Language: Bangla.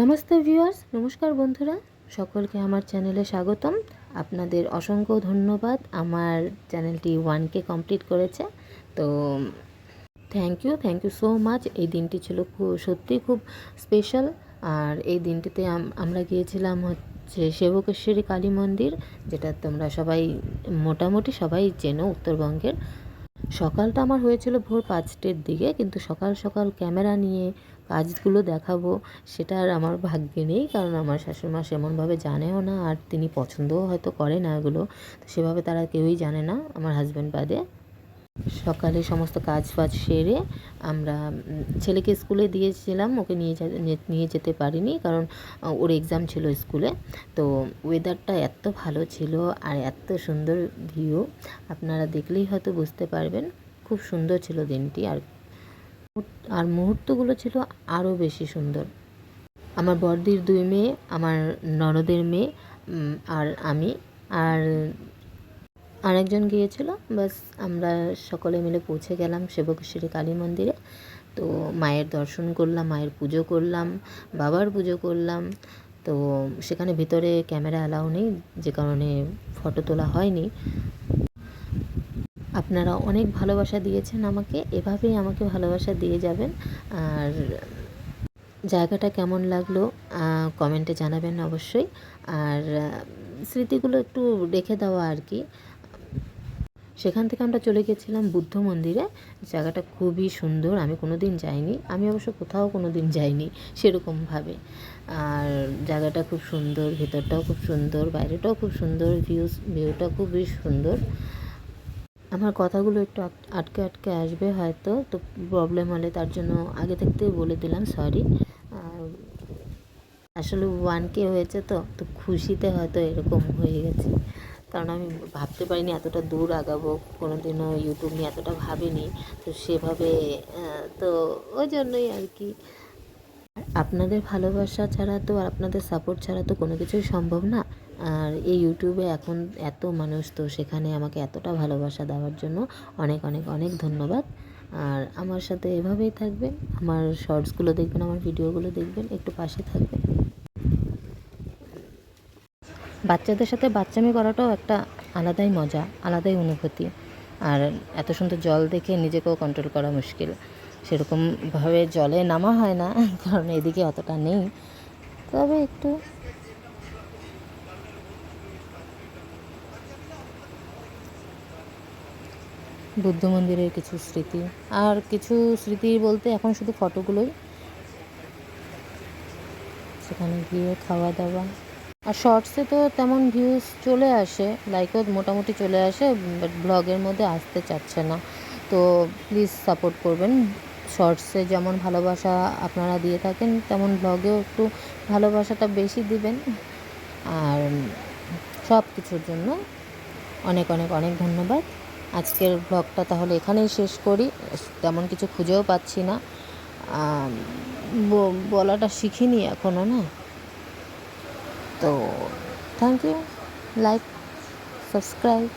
নমস্তে ভিউয়ার্স, নমস্কার বন্ধুরা। সকলকে আমার চ্যানেলে স্বাগতম। আপনাদের অসংখ্য ধন্যবাদ। আমার চ্যানেলটি ওয়ানকে কমপ্লিট করেছে। তো thank you thank you so much এই দিনটি ছিল খুব সত্যি খুব স্পেশাল আর এই দিনটিতে আমরা গিয়েছিলাম হচ্ছে সেবকেশ্বরী কালী মন্দির, যেটা তোমরা সবাই, মোটামুটি সবাই চেনো উত্তরবঙ্গের। সকালটা আমার হয়েছিল ভোর পাঁচটের দিকে, কিন্তু সকাল সকাল ক্যামেরা নিয়ে কাজগুলো দেখাবো, সেটা আর আমার ভাগ্যে নেই, কারণ আমার শাশুড়িমা সেমনভাবে জানেও না, আর তিনি পছন্দও হয়তো করে না এগুলো, তো সেভাবে তারা কেউই জানে না আমার হাজব্যান্ড বাদে। সকালে সমস্ত কাজ ফাজ সেরে আমরা ছেলেকে স্কুলে দিয়েছিলাম, ওকে নিয়ে নিয়ে- যেতে পারিনি, কারণ ওর এক্সাম ছিল স্কুলে, তো ওয়েদারটা এত ভালো ছিল আর এত সুন্দর ভিউ আপনারা দেখলেই হয়তো বুঝতে পারবেন, খুব সুন্দর ছিল দিনটি, আর আর মুহূর্তগুলো ছিল আরও বেশি সুন্দর। আমার বড়দির দুই মেয়ে, আমার ননদের মেয়ে আর আমি। আর আরেকজন গিয়েছিল, বাস আমরা সকলে মিলে পৌঁছে গেলাম সেবকেশ্বরী কালী মন্দিরে। তো মায়ের দর্শন করলাম, মায়ের পুজো করলাম, বাবার পুজো করলাম। তো সেখানে ভিতরে ক্যামেরা অ্যালাউ নেই, যে কারণে ফটো তোলা হয়নি। আপনারা অনেক ভালোবাসা দিয়েছেন আমাকে, এভাবেই আমাকে ভালোবাসা দিয়ে যাবেন। আর জায়গাটা কেমন লাগল কমেন্টে জানাবেন অবশ্যই। আর স্মৃতিগুলো একটু রেখে দেওয়া আর কি। সেখান থেকে আমরা চলে গেছিলাম বুদ্ধ মন্দিরে। জায়গাটা খুবই সুন্দর, আমি কোনো দিন যাইনি। আমি অবশ্য কোথাও কোনো দিন যাইনি সেরকমভাবে। আর জায়গাটা খুব সুন্দর, ভেতরটাও খুব সুন্দর, বাইরেটাও খুব সুন্দর ভিউস ভিউটা খুবই সুন্দর। আমার কথাগুলো একটু আট- আটকে আটকে আসবে হয়তো, তো প্রবলেম হলে তার জন্য আগে থাকতেই বলে দিলাম সরি আসলে ওয়ান কে হয়েছে তো তো খুশিতে হয়তো এরকম হয়ে গেছে। কারণ আমি ভাবতে পারিনি এতটা দূর আগাবো কোনো দিনও ইউটিউব নিয়ে এতটা ভাবিনি, তো সেভাবে তো ওই জন্যই আর কি। আপনাদের ভালোবাসা ছাড়া তো আর আপনাদের সাপোর্ট ছাড়া তো কোনো কিছুই সম্ভব না। আর এই ইউটিউবে এখন এত মানুষ, তো সেখানে আমাকে এতটা ভালোবাসা দেওয়ার জন্য অনেক অনেক অনেক ধন্যবাদ। আর আমার সাথে এভাবেই থাকবেন, আমার শর্টসগুলো দেখবেন, আমার ভিডিওগুলো দেখবেন, একটু পাশে থাকবেন। বাচ্চাদের সাথে বাচ্চামি করাটাও একটা আলাদাই মজা, আলাদাই অনুভূতি। আর এত সুন্দর জল দেখে নিজেকেও কন্ট্রোল করা মুশকিল। সেরকমভাবে জলে নামা হয় না, কারণ এদিকে অতটা নেই। তবে একটু বুদ্ধ মন্দিরের কিছু স্মৃতি। আর কিছু স্মৃতি বলতে এখন শুধু ফটোগুলোই। সেখানে গিয়ে খাওয়া দাওয়া আর শর্টসে তো তেমন ভিউজ চলে আসে। লাইকও মোটামুটি চলে আসে বাট ব্লগের মধ্যে আসতে চাচ্ছে না। তো প্লিজ সাপোর্ট করবেন। শর্টসে যেমন ভালোবাসা আপনারা দিয়ে থাকেন, তেমন ব্লগেও একটু ভালোবাসাটা বেশি দিবেন। আর সব কিছুর জন্য অনেক অনেক অনেক ধন্যবাদ। আজকের ব্লগটা তাহলে এখানেই শেষ করি। তেমন কিছু খুঁজেও পাচ্ছি না। বলাটা শিখিনি এখনও না? তো থ্যাংক ইউ লাইক সাবস্ক্রাইব